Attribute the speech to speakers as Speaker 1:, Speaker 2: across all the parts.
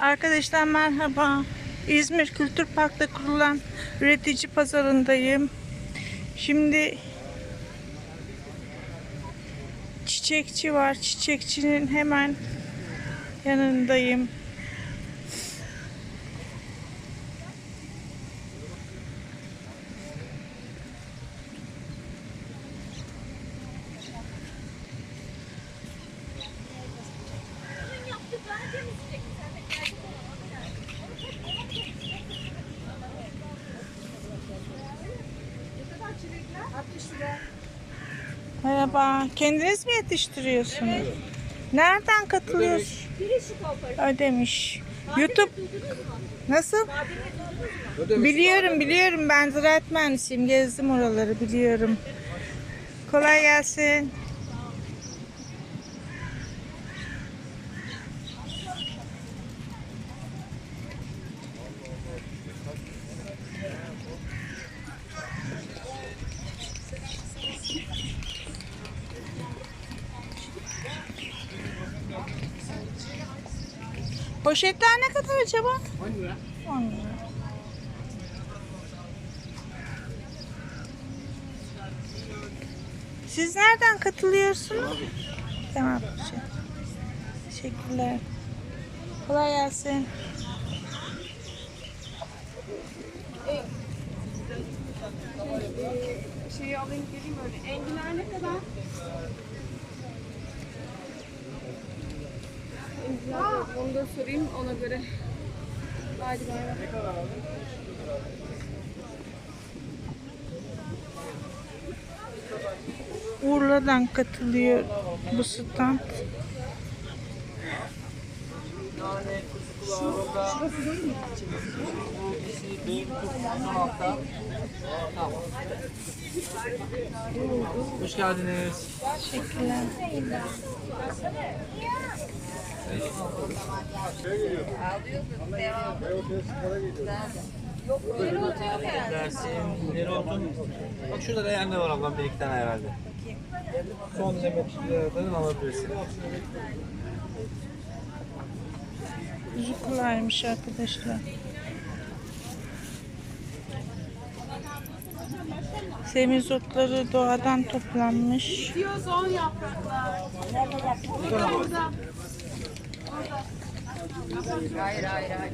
Speaker 1: Arkadaşlar merhaba. İzmir Kültür Park'ta kurulan üretici pazarındayım. Şimdi çiçekçi var. Çiçekçinin hemen yanındayım. Merhaba. Kendiniz mi yetiştiriyorsunuz? Nereden katılıyorsunuz? Ödemiş. YouTube nasıl? Biliyorum biliyorum ben ziraat mühendisiyim. Gezdim oraları biliyorum. Kolay gelsin. Poşetler ne kadar acaba? 10 lira. 10 lira. Siz nereden katılıyorsunuz? Tamam. şey. Teşekkürler. Kolay gelsin.
Speaker 2: şeyi alayım geleyim öyle. Enginar ne kadar? Enginar yok. Onu da sorayım ona göre. Hadi bay bay.
Speaker 1: Urla'dan katılıyor bu stand.
Speaker 3: Hoş geldiniz.
Speaker 1: Teşekkürler.
Speaker 3: Dereotun. Bak şurada leğen de var ablam bir iki tane herhalde. Son emeklilerden alabilirsin.
Speaker 1: Zukulaymış arkadaşlar. Semizotları doğadan toplanmış.
Speaker 2: Diyor son yapraklar.
Speaker 4: Hayır hayır hayır.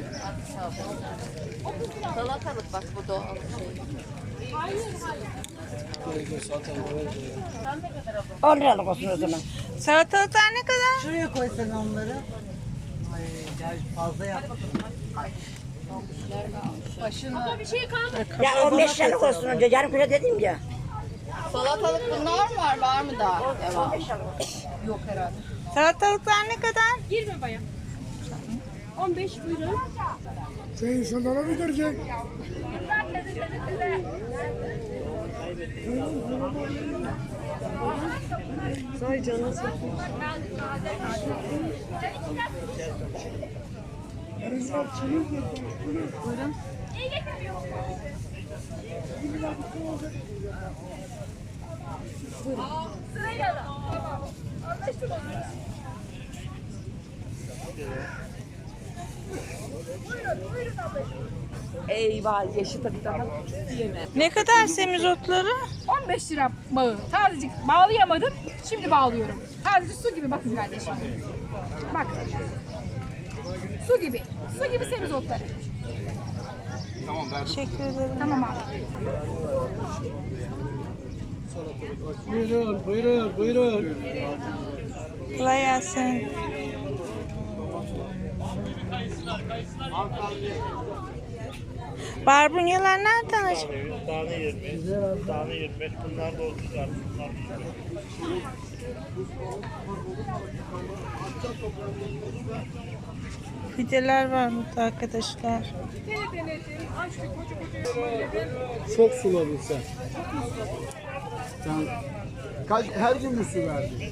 Speaker 4: Salatalık bak bu doğal şey.
Speaker 5: 10 liralık olsun o zaman.
Speaker 1: Salatalıklar ne kadar?
Speaker 5: Şuraya koysan onları. Ay gel fazla yap.
Speaker 2: Başına. Bir şey kalmadı.
Speaker 5: Ya 15 liralık olsun önce. Yarım kilo dedim ya.
Speaker 4: Salatalık bunlar mı var? Var mı daha? Devam.
Speaker 1: Salatalıklar ne kadar?
Speaker 2: Girme baya. 15 buyurun.
Speaker 6: Sen insanlara mı göreceksin?
Speaker 2: Eyvah yaşı tabii daha yeme.
Speaker 1: Ne kadar semizotları?
Speaker 2: 15 lira bağı. Tazecik bağlayamadım. Şimdi bağlıyorum. Tazecik su gibi bakın kardeşim. Bak. Su gibi. Su gibi semizotları.
Speaker 1: Teşekkür ederim.
Speaker 2: Tamam abi.
Speaker 3: Buyurun, buyurun, buyurun.
Speaker 1: Kolay gelsin. Barbunyalar nereden acaba?
Speaker 7: Tane 20, tane 25, bunlar da 30 artık. Bunlar 25.
Speaker 1: Fideler var burada arkadaşlar.
Speaker 6: Çok suladın sen. Kaç, her gün mü su verdin?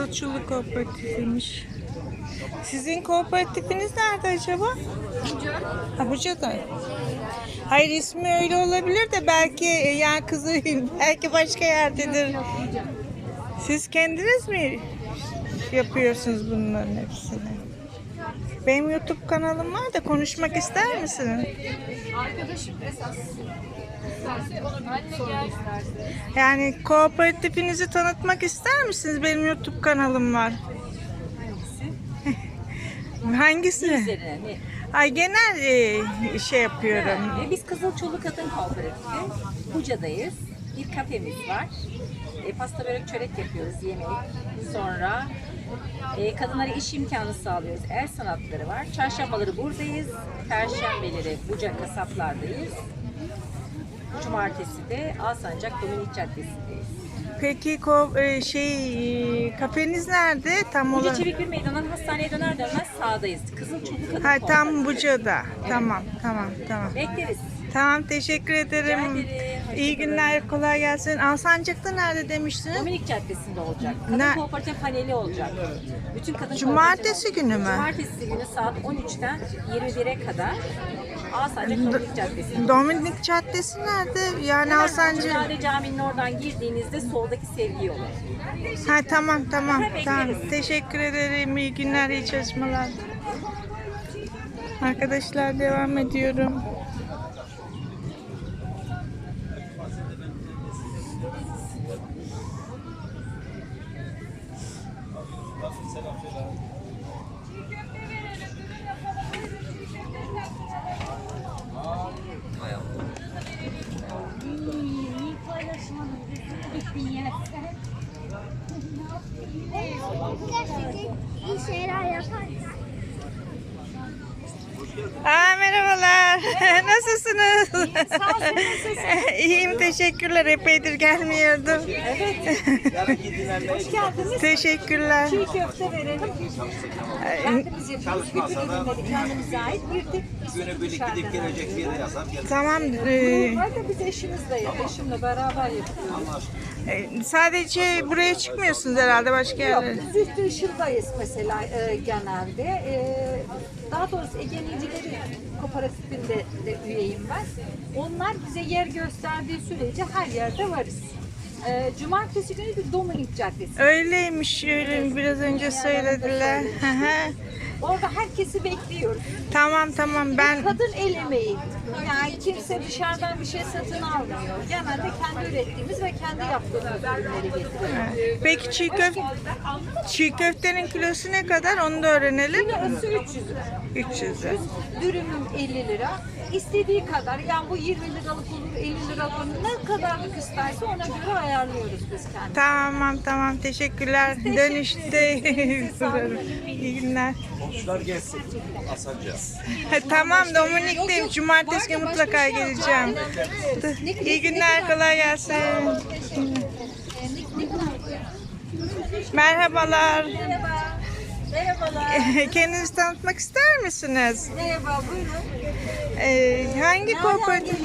Speaker 1: Kızılçullu Kooperatifiymiş. Sizin kooperatifiniz nerede acaba? Ha, Buca'da. Hayır ismi öyle olabilir de belki e, yani kızı belki başka yerdedir. Siz kendiniz mi yapıyorsunuz bunların hepsini? Benim YouTube kanalım var da konuşmak ister misiniz?
Speaker 5: Arkadaşım esas.
Speaker 1: Yani kooperatifinizi tanıtmak ister misiniz? Benim YouTube kanalım var. Hangisi?
Speaker 8: üzerine ne?
Speaker 1: Ay genel e, şey yapıyorum.
Speaker 8: E, Biz Kızılçullu Kadın Kooperatifi. Buca'dayız. Bir kafemiz var. E, pasta börek çörek yapıyoruz yemek. Sonra e, kadınlara iş imkanı sağlıyoruz. El sanatları var. Çarşambaları buradayız. Perşembeleri Buca kasaplardayız. Cumartesi de Alsancak Dominik Caddesi'ndeyiz.
Speaker 1: Peki ko, e, şey e, kafeniz nerede tam
Speaker 8: Buca
Speaker 1: olarak?
Speaker 8: Çevik bir meydandan hastaneye döner dönmez sağdayız. Kızılçullu Kadın
Speaker 1: Ha tam. Buca'da. Tamam tamam tamam.
Speaker 8: Bekleriz.
Speaker 1: Tamam teşekkür ederim.
Speaker 8: Rica ederim. Hoşça
Speaker 1: İyi
Speaker 8: kalın.
Speaker 1: günler kolay gelsin. Alsancak'ta nerede demiştiniz?
Speaker 8: Dominik Caddesi'nde olacak. Kadın
Speaker 1: Ne-
Speaker 8: kooperatif paneli olacak. Bütün kadın
Speaker 1: Cumartesi
Speaker 8: kooperatif-
Speaker 1: günü mü?
Speaker 8: Cumartesi günü saat 13'ten 21'e kadar Alsancak Dominik Caddesi'nde.
Speaker 1: Dominik Caddesi nerede? Yani
Speaker 8: Hemen
Speaker 1: Alsancak.
Speaker 8: Hacızade Camii'nin oradan girdiğinizde soldaki sevgi yolu.
Speaker 1: Ha tamam tamam tamam. Teşekkür ederim. İyi günler, iyi çalışmalar. Arkadaşlar devam ediyorum.
Speaker 9: Gerçekten iyi şeyler yapar.
Speaker 1: Aa, merhabalar. Nasılsınız? İyiyim teşekkürler. Epeydir gelmiyordum.
Speaker 3: Hoş geldiniz.
Speaker 1: Teşekkürler.
Speaker 2: köfte verelim. Kendimiz yapıyoruz. Ürünleri kendimize ait. Bir tek
Speaker 3: Günü birlikte bir yere yazar.
Speaker 1: Tamam. e,
Speaker 2: biz eşimizle, eşimle beraber yapıyoruz.
Speaker 1: e, sadece buraya çıkmıyorsunuz herhalde başka
Speaker 2: Yok,
Speaker 1: yerlere.
Speaker 2: biz üst dışındayız mesela e, genelde. E, daha doğrusu Ege Necileri Kooperatifinde de üyeyim ben. Onlar bize yer gösterdiği sürece her yerde varız. E, Cumartesi günü de Dominik Caddesi.
Speaker 1: Öyleymiş. Öyle biraz önce söylediler.
Speaker 2: Orada herkesi bekliyoruz.
Speaker 1: tamam tamam ben
Speaker 2: Kadın el emeği. Yani kimse dışarıdan bir şey satın almıyor. Genelde kendi ürettiğimiz ve kendi yaptığımız ürünleri getiriyoruz.
Speaker 1: Peki çiğ köfte çiğ köftenin kilosu ne kadar onu da öğrenelim.
Speaker 2: Kilosu 300 lira.
Speaker 1: 300 lira.
Speaker 2: Dürümüm 50 lira. İstediği kadar yani bu 20 liralık olur 50 liralık olur ne kadarlık isterse ona göre ayarlıyoruz biz kendimiz.
Speaker 1: Tamam tamam teşekkürler. Dönüşte iyi günler.
Speaker 3: Komşular gelsin. Asacağım.
Speaker 1: Ha, tamam Dominik'teyim. Cumartesi günü mutlaka geleceğim. İyi günler kolay gelsin. Merhabalar.
Speaker 2: Merhabalar.
Speaker 1: Kendinizi tanıtmak ister misiniz?
Speaker 2: Merhaba buyurun.
Speaker 1: Ee, hangi kooperatif?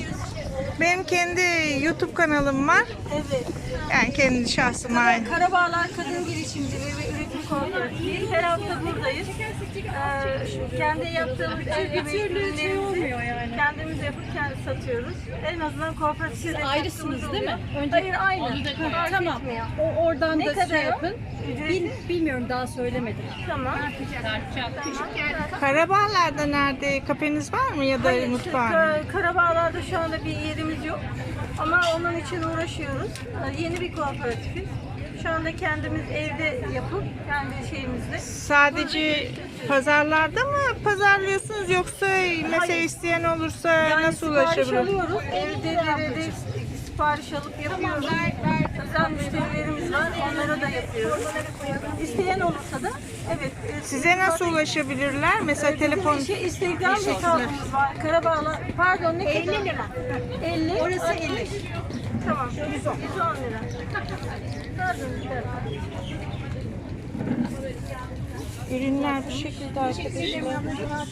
Speaker 1: Benim kendi YouTube kanalım var.
Speaker 2: Evet.
Speaker 1: Yani kendi şahsıma ait.
Speaker 2: Karabağlar Kadın Girişimcileri ve Kooperatifi. Her hafta buradayız. Ee, kendi yaptığımız el emeği ürünlerimizi kendimiz yapıp kendi satıyoruz. En azından kooperatifte ayrısınız değil mi? Önce... Hayır aynı. tamam. O, oradan ne da kadar şey yapın. Bil, bilmiyorum daha söylemedim. Tamam.
Speaker 1: Karabağlar'da nerede? Kafeniz var mı ya da mutfağın?
Speaker 2: Ka- Karabağlar'da şu anda bir yerimiz yok. Ama onun için uğraşıyoruz. Ee, Yeni bir kooperatifiz. Şu anda kendimiz evde yapıp kendi şeyimizle.
Speaker 1: Sadece pazarlarda mı pazarlıyorsunuz yoksa mesela isteyen olursa
Speaker 2: Yani
Speaker 1: nasıl ulaşabilir?
Speaker 2: alıyoruz. Evde de sipariş alıp yapıyoruz. Özel müşterilerimiz var. Onlara da yapıyoruz. İsteyen olursa da evet. e,
Speaker 1: Size nasıl ulaşabilirler? Mesela telefon
Speaker 2: Şey, Instagram hesabımız var. Karabağlar. Pardon ne 50 lira. 50. Orası 50. Tamam. 110. 110 lira.
Speaker 1: Ürünler bu şekilde arkadaşlar.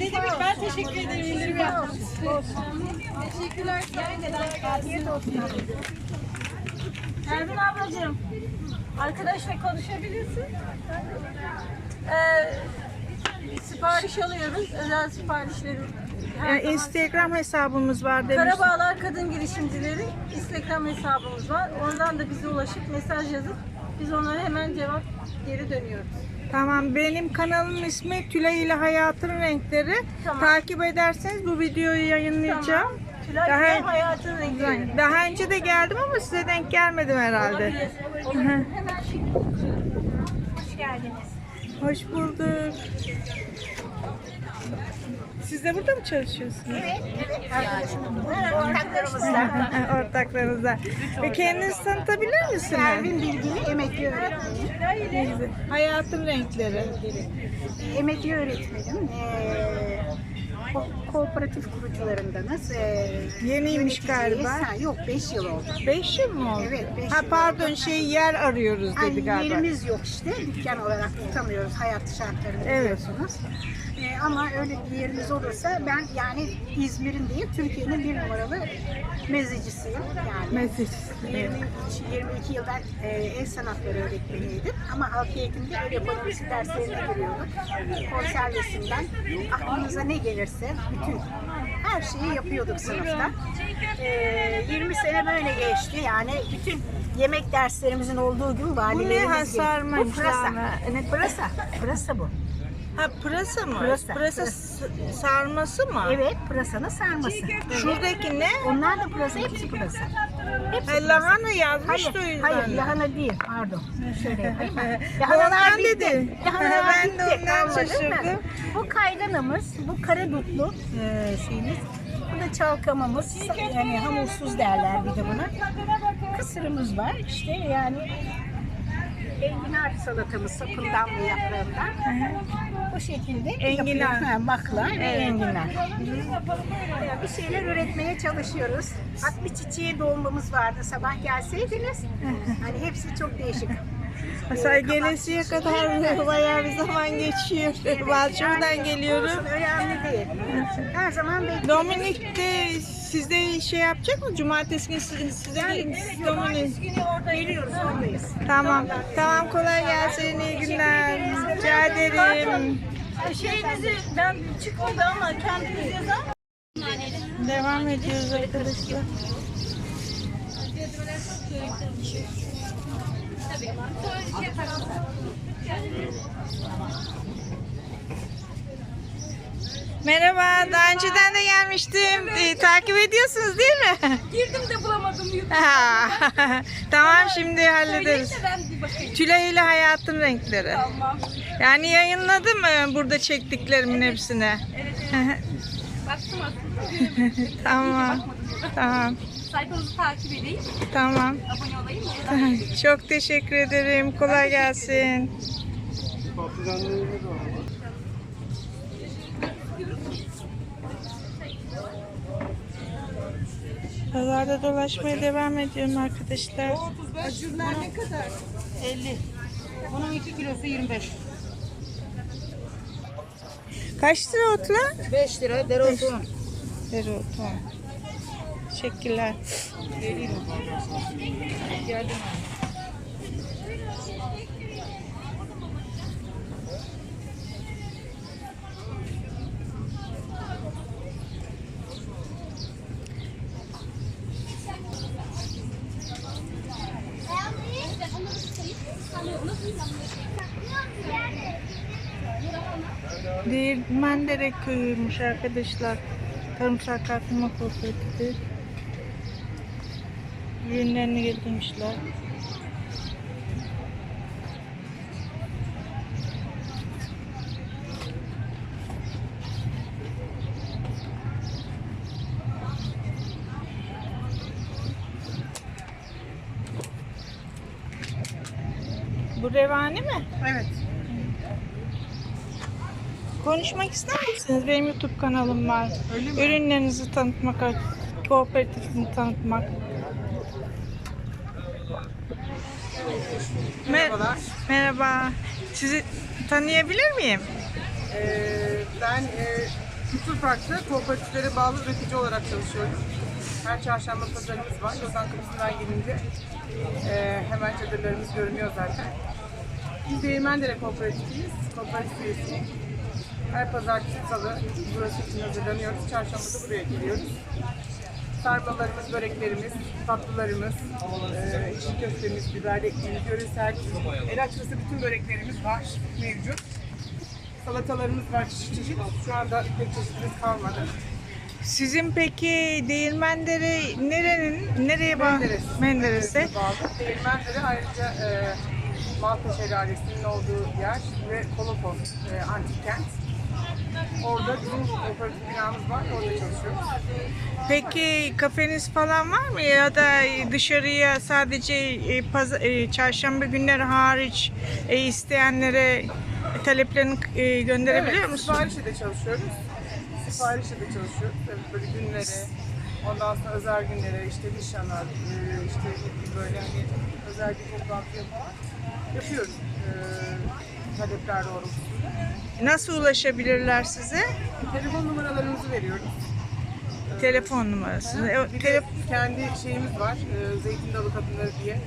Speaker 5: Ne demek ben teşekkür ederim indirim yaptım. Teşekkürler. Afiyet olsun.
Speaker 2: Ermin ablacığım, arkadaşla konuşabilirsin. Ee, sipariş alıyoruz, özel
Speaker 1: Yani Instagram hesabımız var demiş.
Speaker 2: Karabağlar Kadın Girişimcileri Instagram hesabımız var. Oradan da bize ulaşıp mesaj yazıp biz onlara hemen cevap geri dönüyoruz.
Speaker 1: Tamam benim kanalımın ismi Tülay ile Hayatın Renkleri.
Speaker 2: Tamam.
Speaker 1: Takip ederseniz bu videoyu yayınlayacağım.
Speaker 2: Tülay
Speaker 1: Daha-
Speaker 2: ve hayatın renkleri.
Speaker 1: Daha önce de geldim ama size denk gelmedim herhalde.
Speaker 2: Hemen şimdi Hoş geldiniz.
Speaker 1: Hoş bulduk. Siz de burada mı çalışıyorsunuz?
Speaker 2: Ortaklarımızla.
Speaker 1: Ortaklarınızla. Ve kendinizi tanıtabilir misiniz?
Speaker 10: Pervin Bilgili emekli öğretmenim.
Speaker 1: Hayatın renkleri.
Speaker 10: Emekli öğretmenim. Ee, ko- kooperatif kurucularındanız. Ee,
Speaker 1: Yeniymiş galiba.
Speaker 10: Ha, yok 5 yıl oldu.
Speaker 1: 5 yıl mı oldu?
Speaker 10: Evet, beş
Speaker 1: Ha
Speaker 10: yıl
Speaker 1: pardon şey yer arıyoruz dedi
Speaker 10: Ay,
Speaker 1: galiba.
Speaker 10: yerimiz yok işte. Dükkan olarak tutamıyoruz hayat şartlarını
Speaker 1: Evet.
Speaker 10: biliyorsunuz. Ee, ama öyle bir yerimiz olursa ben yani İzmir'in değil Türkiye'nin bir numaralı mezecisiyim. Yani
Speaker 1: Mesaj.
Speaker 10: 23, 22 yıldan e, el sanatları öğretmeniydim ama halk eğitimde el ekonomisi derslerine giriyorduk. Konservesinden aklınıza ne gelirse bütün her şeyi yapıyorduk sınıfta. E, 20 sene böyle geçti yani bütün yemek derslerimizin olduğu gün valilerimiz
Speaker 1: ha,
Speaker 10: geldi.
Speaker 1: sarma
Speaker 10: Bu pırasa. Evet pırasa. Pırasa bu.
Speaker 1: Ha pırasa mı?
Speaker 10: Pırasa.
Speaker 1: s- sarması mı?
Speaker 10: Evet pırasanın sarması.
Speaker 1: Şuradaki ne?
Speaker 10: Onlar da pırasa hepsi pırasa. Hepsi
Speaker 1: Ha, lahana yazmış da o
Speaker 10: Hayır,
Speaker 1: yüzden.
Speaker 10: hayır lahana değil pardon. Şöyle yapayım?
Speaker 1: Ondan
Speaker 10: bitti.
Speaker 1: dedi.
Speaker 10: Lahanalar
Speaker 1: Ben de
Speaker 10: bitti,
Speaker 1: ondan
Speaker 10: mı?
Speaker 1: şaşırdım.
Speaker 10: Bu kayganımız, bu karadutlu e, şeyimiz. Bu da çalkamamız. Yani hamursuz derler bir de buna. Kısırımız var işte yani enginar salatamız sapından ve yaprağından. Bu şekilde
Speaker 1: Enginar.
Speaker 10: yapıyoruz. Ha, bakla ve enginar. Yani bir şeyler üretmeye çalışıyoruz. Bak bir çiçeğe doğumumuz vardı sabah gelseydiniz. Hani hepsi çok değişik.
Speaker 1: Mesela gelesiye kadar bayağı bir zaman geçiyor. Balçova'dan geliyorum.
Speaker 10: Olsun, önemli değil. Her zaman bekliyoruz.
Speaker 1: Dominik de sizde şey yapacak mı? Cumartesi günü size, size Dominik.
Speaker 10: Cumartesi günü orada geliyoruz, oradayız.
Speaker 1: Tamam. Tamam kolay gelsin. iyi günler. Rica ederim.
Speaker 2: Şeyinizi ben çıkmadı ama kendiniz yazar
Speaker 1: Devam ediyoruz arkadaşlar. Merhaba, daha önceden de gelmiştim. Ee, takip ediyorsunuz değil mi?
Speaker 5: Girdim de bulamadım YouTube.
Speaker 1: Ha, tamam şimdi hallederiz.
Speaker 5: Söyleyince ben bir bakayım.
Speaker 1: Tülay ile hayatın renkleri.
Speaker 5: Tamam.
Speaker 1: Yani yayınladı mı burada çektiklerimin hepsine?
Speaker 5: Baktım aslında.
Speaker 1: tamam. Tamam.
Speaker 5: Sayfanızı takip edeyim.
Speaker 1: Tamam.
Speaker 5: Abone olayım.
Speaker 1: Çok teşekkür ederim. Kolay gelsin. Pazarda dolaşmaya devam ediyorum arkadaşlar.
Speaker 10: Acurlar ne kadar? 50. Bunun 2 kilosu 25.
Speaker 1: Kaç lira otla?
Speaker 10: 5 lira dereotu.
Speaker 1: Dereotu. Teşekkürler. Değirmendere köyüymüş arkadaşlar. Tarımsal Kalkınma Kooperatifi. Ürünlerini getirmişler. Bu revani mi?
Speaker 10: Evet.
Speaker 1: Konuşmak ister misiniz? Benim YouTube kanalım var. Ürünlerinizi tanıtmak, kooperatifini tanıtmak. Merhabalar. Merhaba. Sizi tanıyabilir miyim?
Speaker 11: Ee, ben e, Kültür Park'ta kooperatiflere bağlı üretici olarak çalışıyorum. Her çarşamba pazarımız var. Lozan Kapısı'ndan gelince e, hemen çadırlarımız görünüyor zaten. Biz Değirmendere Kooperatifiyiz. Kooperatif üyesiyim. Her pazartesi salı burası için hazırlanıyoruz. Çarşamba da buraya geliyoruz. Sarmalarımız, böreklerimiz, tatlılarımız, e, içli köftemiz, biberli ekmeğimiz, yöresel, el açması bütün böreklerimiz var, mevcut. Salatalarımız var çeşit çeşit. Şu anda pek çeşitimiz kalmadı.
Speaker 1: Sizin peki Değirmendere nerenin nereye bağlı?
Speaker 11: Menderes.
Speaker 1: Menderes'te.
Speaker 11: bağlı. Değirmendere ayrıca e, Malta Şelalesi'nin olduğu yer ve Kolopos e, antik kent. Orada bizim kooperatif binamız var, orada çalışıyoruz.
Speaker 1: Peki kafeniz falan var mı ya da dışarıya sadece e, paz- e, çarşamba günleri hariç e, isteyenlere taleplerini e, gönderebiliyor
Speaker 11: evet,
Speaker 1: musunuz?
Speaker 11: siparişle de çalışıyoruz. Siparişle de çalışıyoruz. Tabii böyle günlere, ondan sonra özel günlere, işte nişana, e, işte böyle hani özel bir toplantıya falan yapıyoruz. E, talepler doğrultusunda.
Speaker 1: Nasıl ulaşabilirler size?
Speaker 11: Telefon numaralarımızı veriyoruz.
Speaker 1: Telefon numarası. E,
Speaker 11: Bir de kendi şeyimiz var, e, Zeytin Dalı Kadınları diye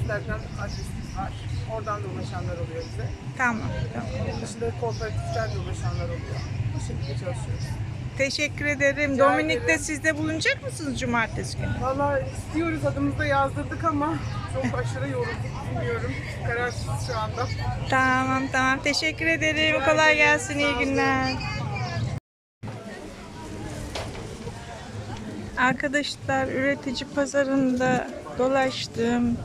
Speaker 11: Instagram adresimiz var. Oradan da ulaşanlar oluyor bize.
Speaker 1: Tamam, tamam.
Speaker 11: Onun dışında kooperatiften de ulaşanlar oluyor. Bu şekilde çalışıyoruz.
Speaker 1: Teşekkür ederim.
Speaker 11: Rica
Speaker 1: Dominik'te
Speaker 11: ederim.
Speaker 1: siz de bulunacak mısınız cumartesi günü?
Speaker 11: Valla istiyoruz adımızda yazdırdık ama çok aşırı yorulduk bilmiyorum. Kararsız şu anda.
Speaker 1: Tamam tamam. Teşekkür ederim. Kolay gelsin. iyi günler. Arkadaşlar üretici pazarında dolaştım.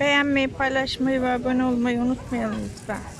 Speaker 1: Beğenmeyi, paylaşmayı ve abone olmayı unutmayalım lütfen.